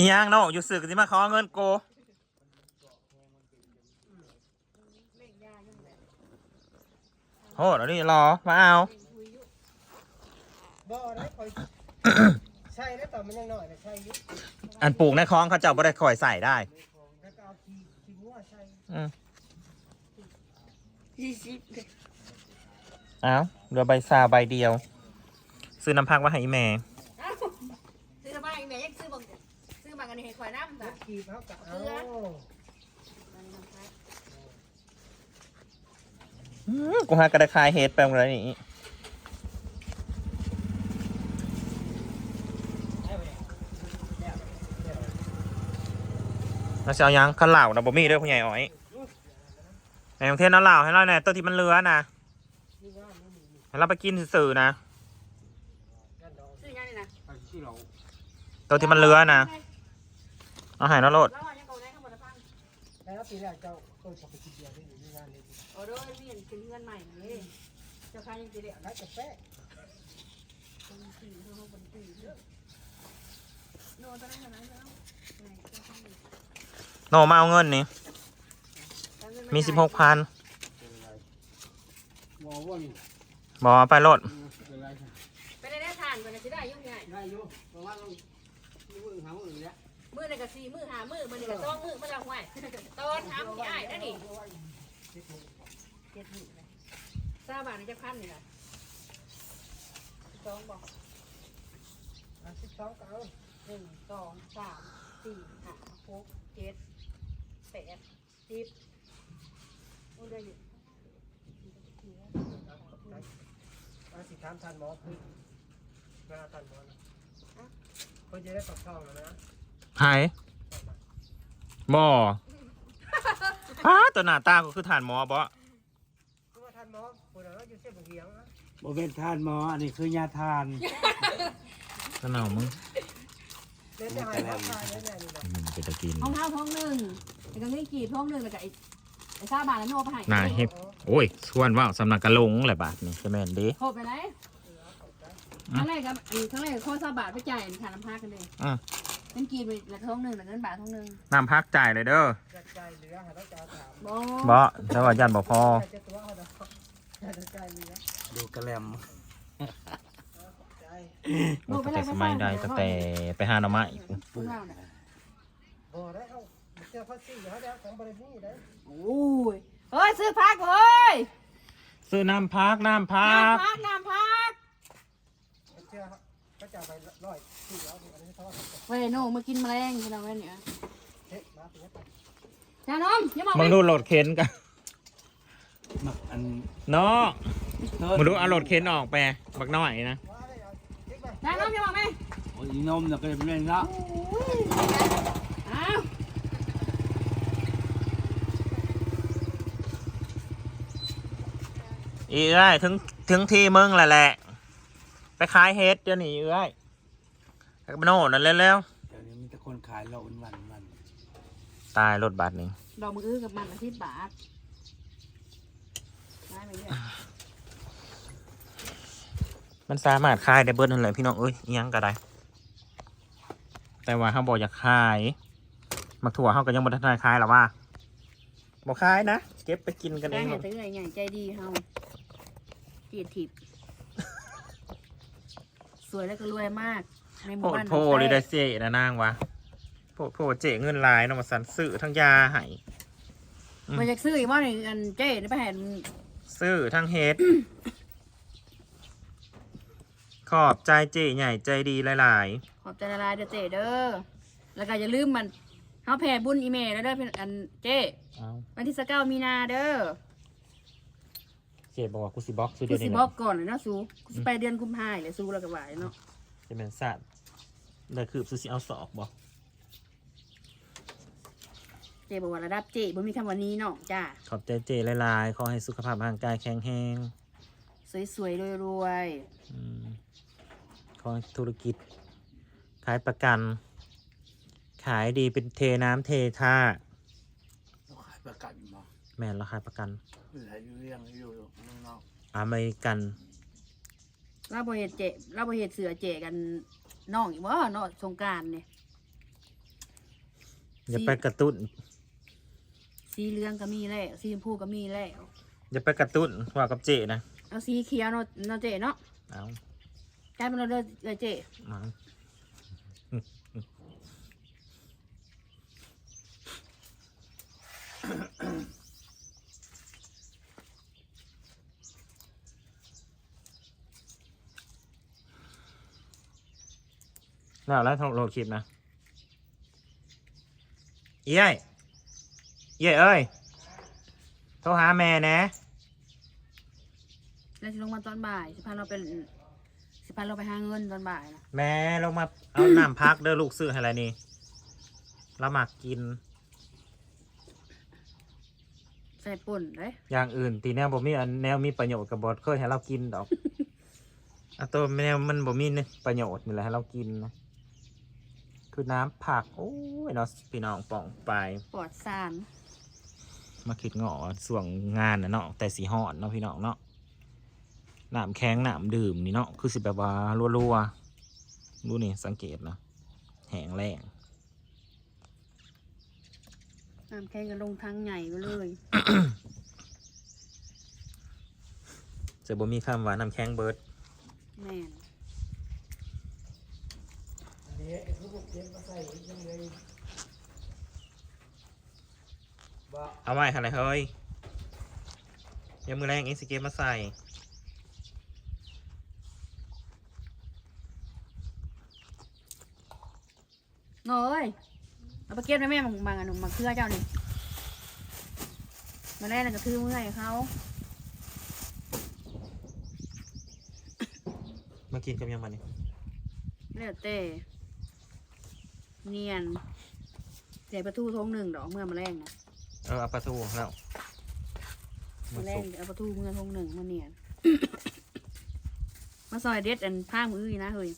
อีหยังเนาะอยู่สึกสิมาขอเงินโกโหเดี๋ยวนี้รอมาเอา บ่ได้คอยใช่แล้วต่อมันยังหน่อยนะใช่อยุอันปลูกในคลองเขาเจ้าบ่ได้คอยใส่ได้แล้วก็เอาขี้ขี้งัวใช่อืมยี่สิบเอาเหลือใบซาใบเดียว ซื้อน้ำพักมาให้อีแม่ เอ้าซื้อมาอีกแม่ยังซื้อบังซื้ อมากันในเห็ดควายน้ำจ้ะ ขี้เขากะเอาอืมกูหากระดาษคายเฮ็ดไปหมดแล้วนี่เราจะเอายังข้าวเหล่านะบ่มีเด้วยคุณใหญ่อ้อยในกรุงเทพน้ำเหล่าให้เราเนี่ยตัวที่มันเหลือนะให้เราไปกินสื่อๆนะ ซื้อยังนี่นะ ตัวที่มันเหลือนะ เอาหายนาโลดแล้วว่ายังโกงได้ข้างบนพังแล้วปีแรกเจ้าต้นชอบไปกินเบียร์ที่อยู่ที่งานเลยโอ้โดยมีเห็นเป็นเงินใหม่เลยเจ้าค้ายังจะเด็กได้กาแฟคนสี่เท่าคนสี่เยอะโนตอนนั้นเท่านั้นแล้วไหนเจ้าค้าอยู่โนมาเอาเงินนี่ มีสิบหกพันบอกว่านี่บอไปโลดเป็นไรไปได้ทานกันนะจะได้ยุ่งไงได้อยู่เพราะว่าต้องมือหามือแล้ว มือในกะสี่มือหามือมือในกะต้องมือมันละห่วยตอนทำที่อ้ายนั่นนี่เจ็ดหมื่นเลยทราบบ้านในจะพันนี่แหละสองบอกอันที่สองก็เอาหนึ่งสองสามสี่ห้าหกเจ็ดแปดสิบโอ้ยได้อยู่เอาสิถามทันหมอคือมาทันหมอนะเขาจะได้ตอบเข้าแล้วนะ หายบออ้าตัวหน้าตาก็คือฐานหมอบอคือว่าทันหมอคนเราอยู่เส้นบางเหียงนะบอเป็นทานหมอ อันนี้คือยาทานสนาวมึงเล่นจะหายหมอตายแน่ๆนี่นะมันเป็นตะกินห้องเท้าท้องหนึ่งไอ้กังนี่กีบท้องหนึ่งแล้วก็ไอ้ไอ้ทราบบ้านแล้วโน่ไปให้นายเฮ็บโอ้ยส่วนว่าวสำนักกะลงแหละบาทนี่ใช่ไหมนเด้ครบไปไหนครั้งแรกกับอันครั้งแรกข้อทราบบาทไปจ่ายค่าน้ำพักกันเลยอืม เป็นกีบไปละท้องหนึ่งแล้วเงินบาทท้องหนึ่งน้ำพักจ่ายเลยเด้ออยากใจเหลือหาต้องจ่ายถามบ่บอแล้วว่ายันบอกพออยากจะตัวเขาเนาะอยากจะใจเหลือดูกระแลมใจโอ้ตั้งแต่สมัยใดตั้งแต่ไปหาหน่อไม้คุณว่าน่ะบ่ได้เอาเจ้าพัสซี่เขาได้ของบริษัทได้โอ้ยเฮ้ยซื้อพักเฮ้ยซื้อน้ำพักน้ำพักน้ำพักน้ำพักเจ้าก็ จะไปร้อยสี่แล้วอันนี้เขาว่าเว้ยโน่มากินแมลงที่เราเว้ยเนี่ยเฮ้ยมาเป็นยังไงชานมอย่ามองมึงดูโหลดเข็นกันมักอันเนาะมึงดูเอาโหลดเข็นออกไปบักหน่อยนะว้าเลยเอาติ๊กไปชานมอย่ามองไหมโอ้ยนมเนี่ยก็เป็นเรื่องละอ้าวอีเอ้ยถึงถึงที่มึงแหละแหละ ไปขายเฮ็ดเดี๋ยวนี้เอ้ยไปโน่นนั่นเร็วเดี๋ยวนี้มีแต่คนขายเราวันวันวันๆตายรถบัสนี่ดอกมืออื้อกับมันอาทิตย์บาทได้ไหมเนี่ยมันสามารถขายได้เบิดนั่นแหละพี่น้องเอ้ยอิหยังก็ได้ แต่ว่าเขาบอกอยากขายมักถั่วเขาก็ยังบ่ทันได้ขายหรอว่าบอกขายนะเก็บไปกินกันเอได้งเห็นแต่เงยใหญ่ใจดีเฮาเกียรติทิพย์ สวยแล้วก็รวยมากในหโพมู่ดบ้านโพเลยได้เจนะนางวะโพดโพดเจเงินหลายเนาะมาสันซื้อทั้งยาให้อืมมันจะซื้ออีกว่าหนึ่งอันเจ๊ไปเห็นซื้อทั้งเฮ็ด ขอบใจเจใหญ่ใจดีหลาย ขอบใจละลายเด้อเจ๊เด้อแล้วก็อย่าลืมมันเฮาแผ่บุญอีเมลแล้วเด้อเพิ่นอันเจ๊ๆ เอาวันที่สเก้ามีนาเด้อ เจบอกว่ากูสิบล็อกซื้อกูเดี๋ยวสินี้บอนะกก่อนเลยเนาะสูกูสิไปเดือนกุมภาพันธ์เลยสูแล้วก็ไหวเนาะจะเป็นสัตว์เลยคือซื้อสิเอาสอกบอกเจ๊บอกว่าระดับเจ๊บ่มีคำว่านี้เนาะจ้าขอบใจเจหลายๆขอให้สุขภาพร่างกายแข็งแรงสวยๆรวยอืมขอให้ธุรกิจ ขายประกัน ขายดีเป็นเทน้ำเทท่าเราขายประกันมา แม่นราคายประกันเป็นอะไรอยู่เรื่องอยู่เมืองนอกอเมริกันๆเราบ่เฮ็ดเจ๊เราบ่เฮ็ดเสือเจ๊กันน้องอีกบ่เนาะสงกรานต์เนี่ย อย่าไปกระตุ้น สีเหลืองก็มีแล้วสีชมพูก็มีแล้วอย่าไปกระตุ้นว่ากับเจนะ เอาสีเขียวเนาะเนาะเจ๊เนาะเอาใช้มันเราเด้อเลยเจ๊เอา แล้วแล้วโหลดคลิปนะเอ้ยเอ้ยเอ้ยโทรหาแม่นะแล้วสิลงมาตอนบ่ายสิพาเราไปสิพาเราไปหาเงินตอนบ่ายนะแม่ลงมาเอาน้ำพักเด้อลูกซื้อให้อะไรนี่เราหมักกินใส่ป่นเลยอย่างอื่นตีแนวบ่มีอันแนวมีประโยชน์กับบอดเคยให้เรากินดอกอันตัวแนวมันบ่มีเนี่ยประโยชน์นี่แหละให้เรากินนะ คือน้ำผัก โอ้ยเนาะพี่น้องป่องไปปลอดสารมาคิดงอส่วงงานนะเนาะแต่สีหอนเนาะพี่น้องเนาะน้ำแข็งน้ำดื่มนี่เนาะคือสิแบบว่ารัวๆดูนี่สังเกตนะแห้งแรงน้ำแข็งก็ลงทางใหญ่ไปเลยจะบ่มีคำว่าน้ำแข็งเบิร์ดแม่นอั นนี้ไอ้พวกเก็บมาใส่ยังไงบ่เอาไว้อะไรเฮ้ยยังมือแรงอีสเกมมาใส่โอ้ยเอาไปเก็บได้แม่บางบางอันหนุ่มมาเครือเจ้านี่มาแรกน่ะก็ถือมือให้เขามากินกับยังมันนี่แล้วแต่ เนียนใส่ประตูทงหนึ่งดอกเมื่อมาแรงนะเออเอาปลาทูแล้วมาแรงเอาประตูเมื่อทงหนึ่งมาเนียน มาซอยเด็ดอันผ้ามืออีนะเฮ้ย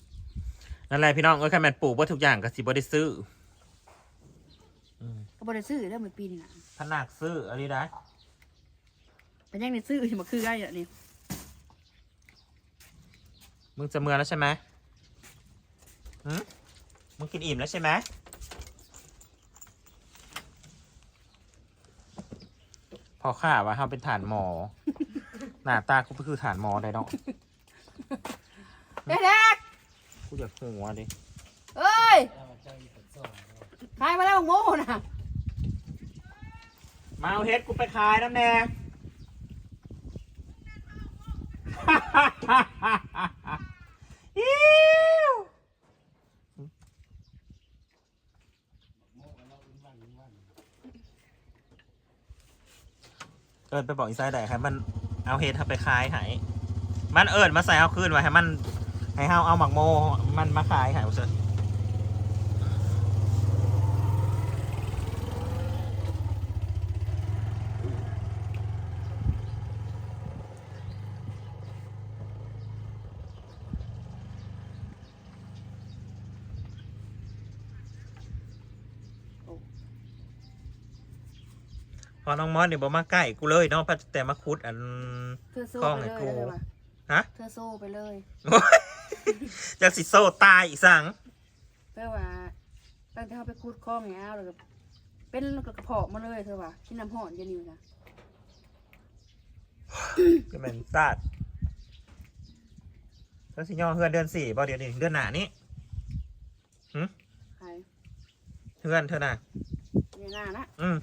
นั่นแหละพี่น้องเอ้ยแค่แมนปลูกว่าทุกอย่างก็สิบ่ได้ซื้ออืมก็บริซื้อได้เมื่อปีนี่นะผนักซื้ออะไรได้เป็นยังในซื้อที่มาคือได้อย่างนี้มึงจะเมือแล้วใช่ไหมหืม มึงกินอิ่มแล้วใช่ไหมพอข้าว่าเขาเป็นฐานหมอ หน้าตากูก็คือฐานหมอได้เนาะเด็กกูอยากหัวดิๆเอ้ยเอาเจ้าอีกคนสองเนาะใครมาแล้วบักโม่นะมาเอาเฮ็ดกูไปขายน้ำแน่ อิ๊ว เอิญไปบอกอีไซด์ได้ครับมันเอาเฮ็ดไปขายใหายมันเอิญมาใส่เอาคืนไว้ให้มันให้เฮาเอาหมักโม มันมาขายใหายเซพ อน้องมอสเนี่ยบอกมาใกล้กูเลยเนาะพัดแต่มาคุดอัน เธอโซ่กล้องไปไอ้เลยกูได้ปะฮะ เธอโซ่ไปเลยจะสิโซ่ตายอีสังแปลว่าตั้งแต่เขาไปคูดคล้องอย่างเงี้ยแล้วก็เป็นแล้วก็กระเพาะมาเลยเธอว่าที่น้ำห่อนจะนิ่วนะก็เป็นตัดแล้วสิย่อเฮือนเดือนสี่บ่เดี๋ยวนี้เดือนหนานี้ใครเฮือนเธอน่ะ เนี่ยหน้านะอืม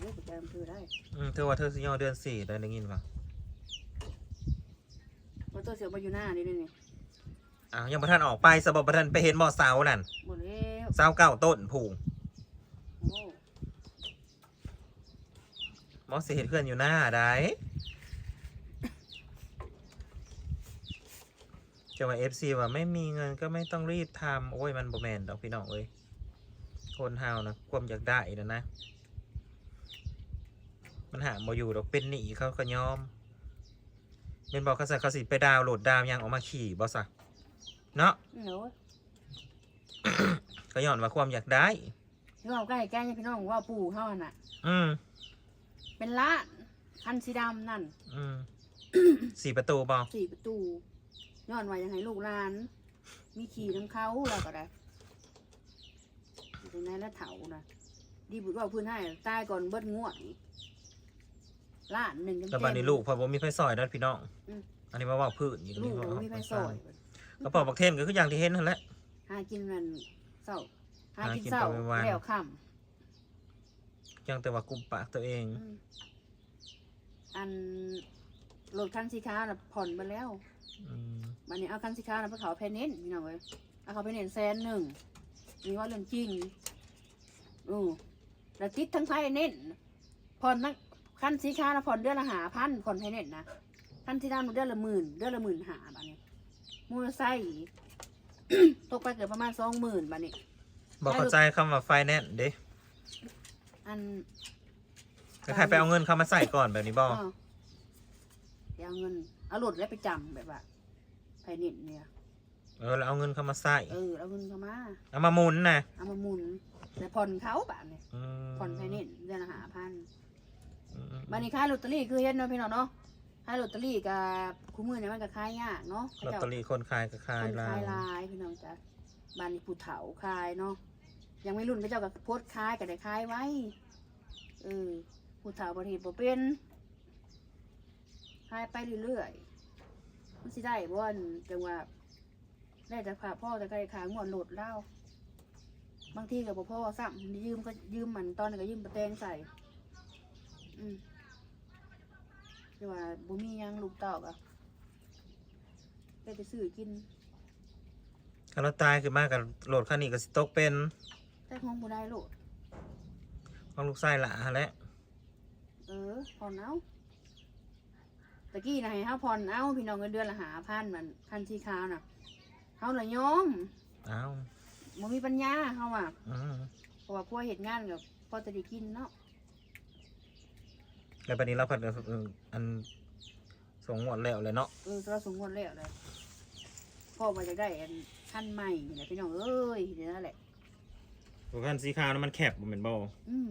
แต่ประจำคือได้อืมเธอว่าเธอสิย่อเดือนสี่ได้ได้ยินป่ะเพราะตัวเสือมาอยู่หน้านี่นี่นี่อ้าวยังบ่ทันออกไปสบบ่ทันไปเห็นบ่อเสานั่นหมดแล้วเสาเก้าต้นผูงโอ้มอสิเห็นเพื่อนอยู่หน้าได้จะมาเอฟซีว่าไม่มีเงินก็ไม่ต้องรีบทำโอ้ยมันบ่แมนดอกพี่น้องเอ้ยคนเฮานะความอยากได้นะนะ มันหาบ่อยู่ดอกเป็นหนี้เขาก็ยอมเป็นบอกเขาสิเขาสิไปดาวน์โหลดดาวยังออกมาขี่บอสะเนาะเดี๋ยวก็ย้อนว่าความอยากได้พี่ว่าใกล้ใกล้พี่น้องว่าปู่เขาน่ะ อืมเป็นล้านคันสีดำนั่น อืมสี่ประตูบอสี่ประตูย้อนไว้ยังให้ลูกหลาน มีขี่น้ำเขาแล้วก็ได้ถึงไหนแล้วเถานะดีบุญว่าพื้นให้ตายก่อนเบิดงวดอีก ล้านหนึ่งเต็มๆแต่บัดนี้ลูกพอบ่มีไฟซอยเด้อพี่น้องอืมอันนี้มาเว่าพื้นอีกลูกว่าบ่มีไฟซอยกระเป๋าบักเทนก็คืออย่างที่เห็นนั่นแหละหากินมันเศร้าหากินหากินเศร้าไปวันๆแล้วค่ยังแต่ว่ากุมปากตัวเองำอืมอันรถคันสีขาวน่ะผ่อนไปแล้วอืมวันนี้เอาคันสีขาวน่ะไปเขาเพนเน้นพี่น้องเอ้ยเอาเขาเพนเน้นแสนหนึ่งมีว่าเรื่องจริงอือแล้วติดทั้งไฟเน้นผ่อนทั้ง คันสีขาวน่ะผ่อนเดือนละหาพันผ่อนไฟเน้นนะคันสีดำเดือนละหมื่นเดือนละหมื่นหาบาทนี้มอเตอร์ไซค์ตกไปเกือบประมาณสองหมื่นบาทนี้บอกเข้าใจคำว่าไฟแนนซ์เด้อันคล้ายๆไปเอาเงินเข้ามาใส่ก่อนแบบนี้บ่เออเดี๋ยวเอาเงินเอารถแล้วไปจำแบบว่าไฟเน็ตเนี่ยเออแล้วเอาเงินเข้ามาใส่เออเอาเงินเข้ามาเอามาหมุนนะเอามาหมุนแต่ผ่อนเขาบาทเนี่ยอืมผ่อนไฟเน็ตเดือนละหาพันอืม บันนี้ขายลอตเตอรี่คือเห็นเนาะพี่น้องเนาะขายลอตเตอรี่กับคู่มือเนี่ยมันก็ขายยากเนาะลอตเตอรี่คนขายก็ขายคนลาขายยลายพี่น้องจ้ะบันนี้ผู้เฒ่าขายเนาะยังไม่รุ่นก็เจ้ากับโพสต์ขายก็ได้ขายไว้เออผู้เฒ่าบริบเป็นขายไปเรื่อยๆมันสิได้บ่อันจังว่าได้แต่ขาพ่อแต่ไกลขางวดโหลดเหล้าบางทีกับพ่อซ้ำยืมก็ยืมมันตอนนั้นก็ยืมประแตงใส่ อืมแต่ว่าบุมีหยังลูกเต่ากะไปจะซื้อกินถ้าเราตายคือมากกับโหลดคันนี้ก็สิตกเป็นแต่ของบุได้โลดของลูกไส้ละฮะแหละเออผ่อนเอาตะกี้นะให้เฮาผ่อนเอาพี่น้องเงินเดือนละหาพันมันพันที่คาวน่ะเฮาละยอมเอ้าวบ่มีปัญญาเฮาอะ อืม เพราะว่าพวกเฮ็ดงานกับพอจะได้กินเนาะ แล้วบัดนี้เราผัดเอออันส่งงวดแล้วเลยเนาะเออเราสมควรแล้วเลยพ่อมาจะได้อันขั้นใหม่นี่แหละพี่น้องเอ้ยเดี๋ยวนั่นแหละ ตัวคันสีขาวนั้นมันแคบบ่แม่นบ่อืม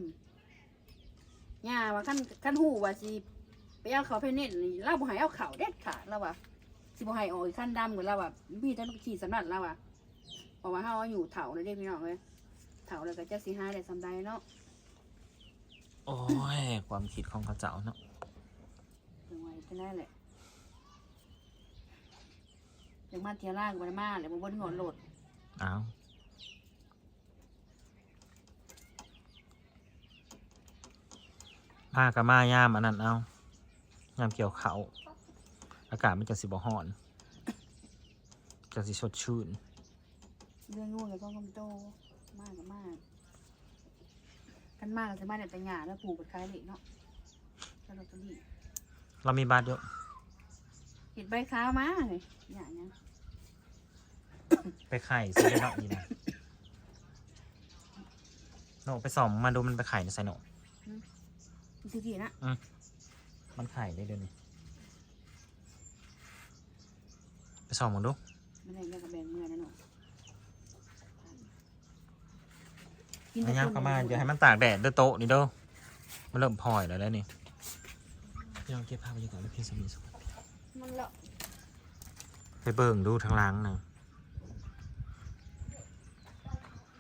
ย่าว่าขั้นขั้นหูว่าสิไปเอาเขาไปเน็ตนี่เราบ่ให้เอาเขาเด็ดขาดแล้วว่ะสิบ่ให้ออกอีกขั้นดำเหมือนเราว่ะพี่ท่านขี่สำนักเราว่ะเพราะว่าเฮาอยู่เถาเลยเด้พี่น้องเอ้ยเถาแล้วก็จะสิหาได้สำใดเนาะ โอ้ย ความคิดของเขาเจ้าเนาะจังไว้จะได้แหละจังมาเที่ยวล่างก็บ่ได้มาเลยบ่บ่ได้งอนโหลดเอ้าวผ้ากะมายามอันนั้นเอายามเกี่ยวเขาวอากาศมันจะสิบ่ฮ้อน จะสิสดชื่น เรื่องงูกับกองคำโตมากกับมาก กันมากก็สิมาแต่แต่หญ้าแล้วปลูกไปขายเด็กเนาะแล้วลอตเตอรี่เรามีบัตรเยอะเห็ดใบขาวมาเลยอย่างเนี้ยไปไข่ซื้อได้เนาะนี่นะโนไปส่องมาดูมันไปไข่ในไซโนมันคือกี่นะมันไข่ได้เดือนนี้ไปส่องมันดู มันอะไรกับแบงเมื่อนั่นหนู พยายามเข้ามาอย่าให้มันตากแดดเด้อโต๊ะนี่เด้อมันเริ่มพลอยแล้วแล้วนี่พี่ลองเก็บภาพบรรยากาศไว้เพียงสมีสุขมันเลาะไปเบิ่งดูทางหล้างหนึ่ง